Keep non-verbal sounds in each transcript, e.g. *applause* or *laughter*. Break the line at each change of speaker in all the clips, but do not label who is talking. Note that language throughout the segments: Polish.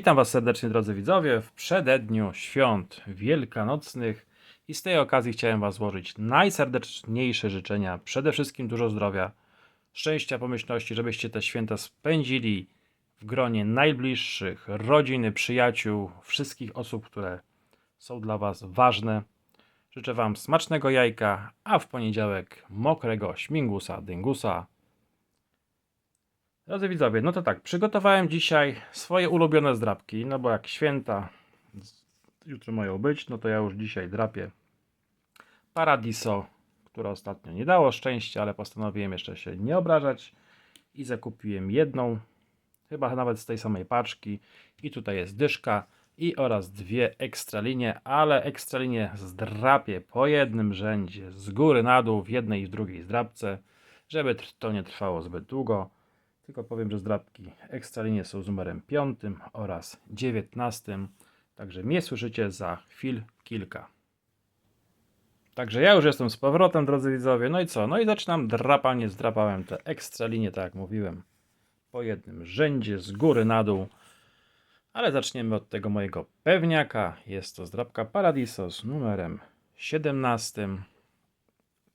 Witam Was serdecznie, drodzy widzowie, w przededniu świąt wielkanocnych i z tej okazji chciałem Was złożyć najserdeczniejsze życzenia. Przede wszystkim dużo zdrowia, szczęścia, pomyślności, żebyście te święta spędzili w gronie najbliższych, rodziny, przyjaciół, wszystkich osób, które są dla Was ważne. Życzę Wam smacznego jajka, a w poniedziałek mokrego śmigusa, dyngusa, Drodzy widzowie, no to tak, przygotowałem dzisiaj swoje ulubione zdrapki, no bo jak święta jutro mają być, no to ja już dzisiaj drapię Paradiso, które ostatnio nie dało szczęścia, ale postanowiłem jeszcze się nie obrażać i zakupiłem jedną, chyba nawet z tej samej paczki i tutaj jest dyszka i oraz dwie ekstra linie, ale ekstra linie zdrapię po jednym rzędzie, z góry na dół, w jednej i w drugiej zdrapce, żeby to nie trwało zbyt długo. Tylko powiem, że zdrabki ekstralinie są z numerem 5 oraz 19. Także mnie słyszycie za chwil kilka. Także ja już jestem z powrotem, drodzy widzowie. No i co? No i zaczynam drapanie. Zdrapałem te ekstralinie, tak jak mówiłem, po jednym rzędzie, z góry na dół. Ale zaczniemy od tego mojego pewniaka. Jest to zdrapka Paradiso z numerem 17.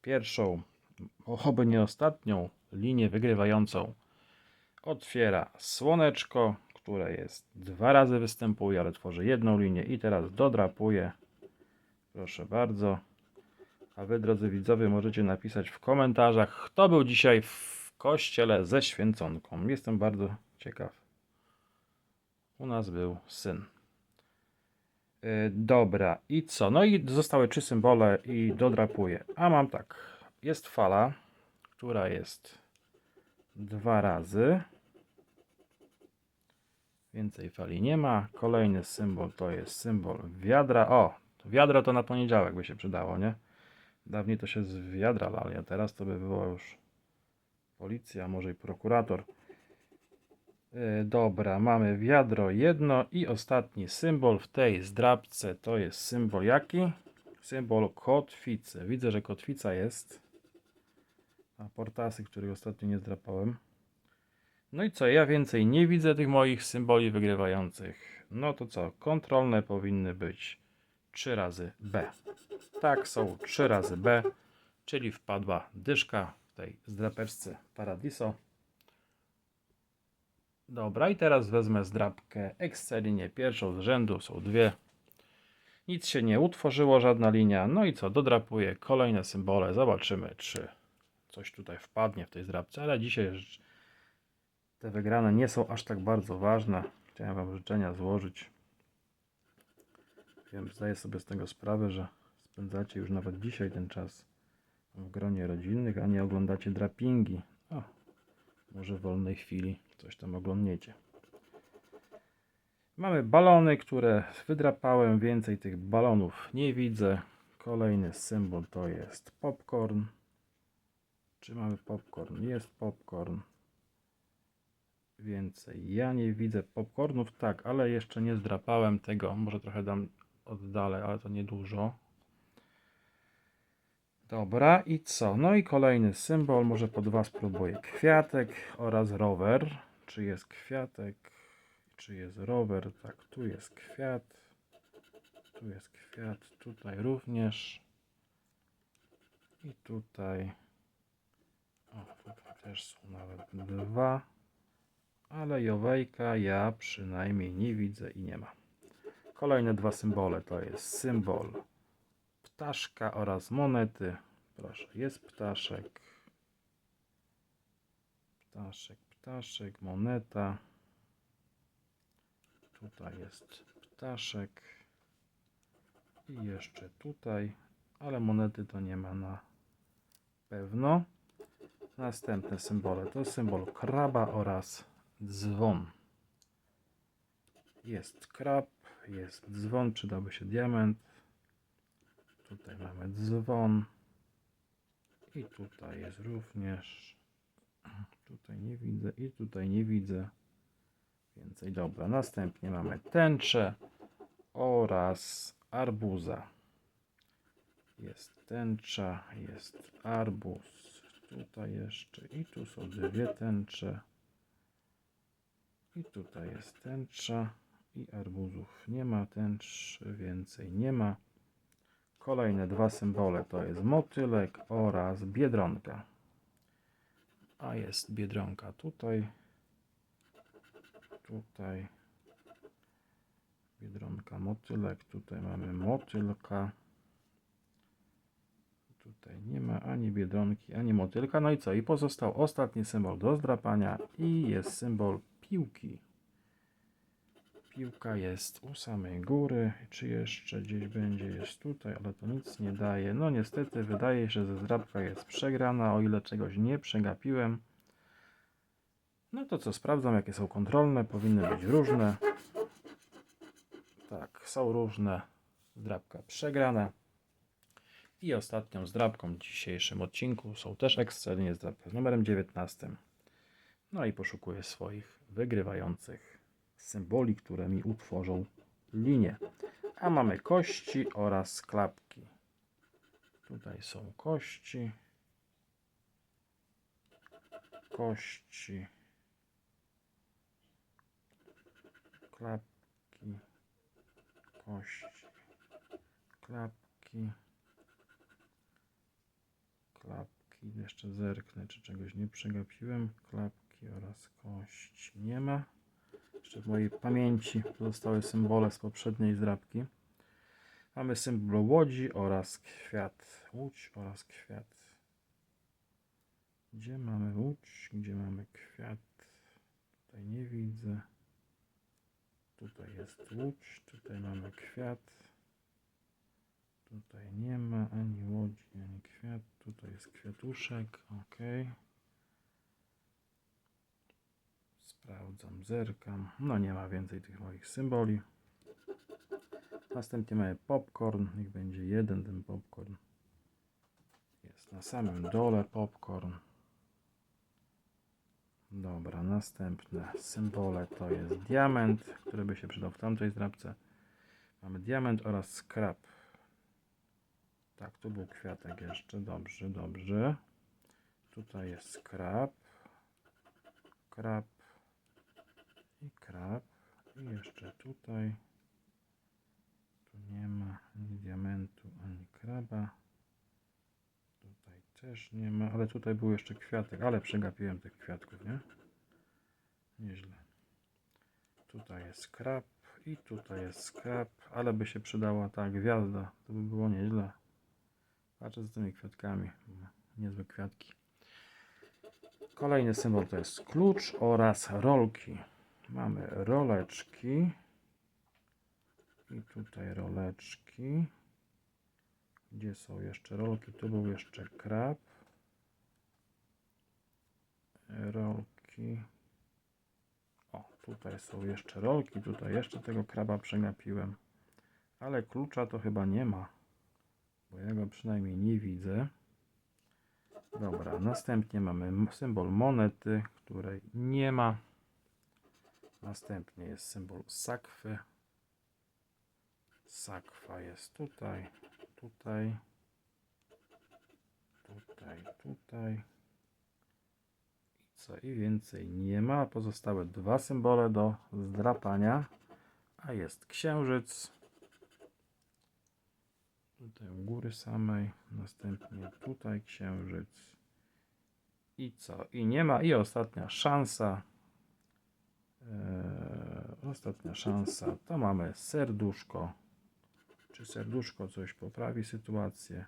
Pierwszą, oby nie ostatnią, linię wygrywającą otwiera słoneczko, które jest dwa razy występuje, ale tworzy jedną linię i teraz dodrapuje. Proszę bardzo. A wy, drodzy widzowie, możecie napisać w komentarzach, kto był dzisiaj w kościele ze święconką. Jestem bardzo ciekaw. U nas był syn. Yy, dobra, i co? No i zostały trzy symbole i dodrapuję. A mam tak. Jest fala, która jest dwa razy. Więcej fali nie ma. Kolejny symbol to jest symbol wiadra. O, wiadro to na poniedziałek by się przydało, nie? Dawniej to się z wiadra lali, a teraz to by było już policja, może i prokurator. Yy, dobra, mamy wiadro jedno i ostatni symbol w tej zdrabce to jest symbol jaki? Symbol kotwicy. Widzę, że kotwica jest. A portasy, których ostatnio nie zdrapałem. No i co, ja więcej nie widzę tych moich symboli wygrywających. No to co, kontrolne powinny być 3 razy B. Tak, są 3 razy B, czyli wpadła dyszka w tej zdrapeczce Paradiso. Dobra, i teraz wezmę zdrapkę Excelinię pierwszą z rzędu, są dwie. Nic się nie utworzyło, żadna linia. No i co, dodrapuję kolejne symbole, zobaczymy czy coś tutaj wpadnie w tej zdrapce, ale dzisiaj te wygrane nie są aż tak bardzo ważne. Chciałem Wam życzenia złożyć. Wiem, zdaję sobie z tego sprawę, że spędzacie już nawet dzisiaj ten czas w gronie rodzinnych, a nie oglądacie drapingi. O, może w wolnej chwili coś tam oglądniecie. Mamy balony, które wydrapałem. Więcej tych balonów nie widzę. Kolejny symbol to jest popcorn. Czy mamy popcorn? Jest popcorn. Więcej. Ja nie widzę popcornów, tak, ale jeszcze nie zdrapałem tego. Może trochę dam oddalę, ale to niedużo. Dobra, i co? No i kolejny symbol, może po dwa spróbuję. Kwiatek oraz rower. Czy jest kwiatek? Czy jest rower? Tak, tu jest kwiat. Tu jest kwiat, tutaj również. I tutaj. O, tutaj też są nawet dwa. Ale Jowejka ja przynajmniej nie widzę i nie ma. Kolejne dwa symbole to jest symbol ptaszka oraz monety. Proszę, jest ptaszek. Ptaszek, ptaszek, moneta. Tutaj jest ptaszek. I jeszcze tutaj, ale monety to nie ma na pewno. Następne symbole to symbol kraba oraz dzwon. Jest krab, jest dzwon, przydałby się diament. Tutaj mamy dzwon. I tutaj jest również. Tutaj nie widzę i tutaj nie widzę. Więcej dobra. Następnie mamy tęczę oraz arbuza. Jest tęcza, jest arbuz. Tutaj jeszcze i tu są dwie tęcze. I tutaj jest tęcza i arbuzów nie ma, tęcz więcej nie ma. Kolejne dwa symbole to jest motylek oraz biedronka. A jest biedronka tutaj, tutaj. Biedronka motylek, tutaj mamy motylka. Tutaj nie ma ani biedronki, ani motylka. No i co? I pozostał ostatni symbol do zdrapania i jest symbol piłki. Piłka jest u samej góry. Czy jeszcze gdzieś będzie? Jest tutaj, ale to nic nie daje. No niestety wydaje się, że zdrapka jest przegrana, o ile czegoś nie przegapiłem. No to co, sprawdzam jakie są kontrolne. Powinny być różne. Tak, są różne. Zdrapka przegrana. I ostatnią zdrabką w dzisiejszym odcinku są też ekscelnie zdrabka z numerem 19. No i poszukuję swoich wygrywających symboli, które mi utworzą linię. A mamy kości oraz klapki. Tutaj są kości. Kości. Klapki. Kości. Klapki. Klapki. Jeszcze zerknę, czy czegoś nie przegapiłem. Klapki oraz kości nie ma. Jeszcze w mojej pamięci pozostały symbole z poprzedniej zdrabki. Mamy symbol łodzi oraz kwiat. Łódź oraz kwiat. Gdzie mamy łódź? Gdzie mamy kwiat? Tutaj nie widzę. Tutaj jest łódź. Tutaj mamy kwiat. Tutaj nie ma ani łodzi, ani kwiat. Tutaj jest kwiatuszek. Ok. Sprawdzam, zerkam. No nie ma więcej tych moich symboli. Następnie mamy popcorn. Niech będzie jeden ten popcorn. Jest na samym dole popcorn. Dobra, następne symbole to jest diament, który by się przydał w tamtej zdrabce. Mamy diament oraz skrap. Tak, tu był kwiatek jeszcze. Dobrze, dobrze. Tutaj jest skrap. Krab. Krab. I jeszcze tutaj. Tu nie ma ani diamentu, ani kraba. Tutaj też nie ma, ale tutaj był jeszcze kwiatek, ale przegapiłem tych kwiatków, nie? Nieźle. Tutaj jest krab i tutaj jest skrab, ale by się przydała ta gwiazda, to by było nieźle. Patrzę z tymi kwiatkami, niezłe kwiatki. Kolejny symbol to jest klucz oraz rolki. Mamy roleczki i tutaj roleczki. Gdzie są jeszcze rolki? Tu był jeszcze krab. Rolki. O, tutaj są jeszcze rolki. Tutaj jeszcze tego kraba przegapiłem. Ale klucza to chyba nie ma. Bo ja go przynajmniej nie widzę. Dobra, następnie mamy symbol monety, której nie ma. Następnie jest symbol sakwy. Sakwa jest tutaj, tutaj, tutaj, tutaj. I co? I więcej nie ma. Pozostałe dwa symbole do zdrapania. A jest księżyc. Tutaj u góry samej. Następnie tutaj księżyc. I co? I nie ma. I ostatnia szansa. Eee, ostatnia szansa. To mamy serduszko. Czy serduszko coś poprawi sytuację?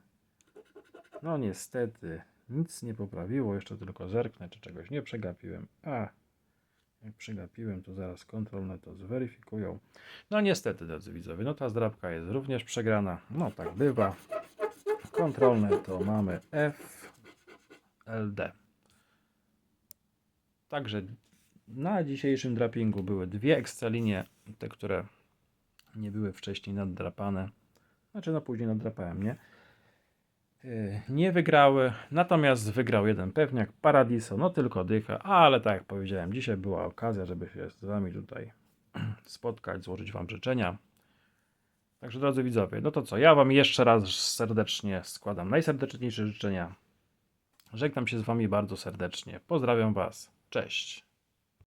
No niestety nic nie poprawiło. Jeszcze tylko zerknę, czy czegoś nie przegapiłem. A jak przegapiłem, to zaraz kontrolne to zweryfikują. No niestety, drodzy widzowie, no ta zdrabka jest również przegrana. No tak bywa. Kontrolne to mamy F, LD. Także na dzisiejszym drapingu były dwie ekstra te, które nie były wcześniej naddrapane. Znaczy, no później naddrapałem, nie? Yy, Nie wygrały, natomiast wygrał jeden pewniak, Paradiso, no tylko dycha, ale tak jak powiedziałem, dzisiaj była okazja, żeby się z Wami tutaj *clears throat* spotkać, złożyć Wam życzenia. Także drodzy widzowie, no to co, ja Wam jeszcze raz serdecznie składam najserdeczniejsze życzenia. Żegnam się z Wami bardzo serdecznie. Pozdrawiam Was. Cześć.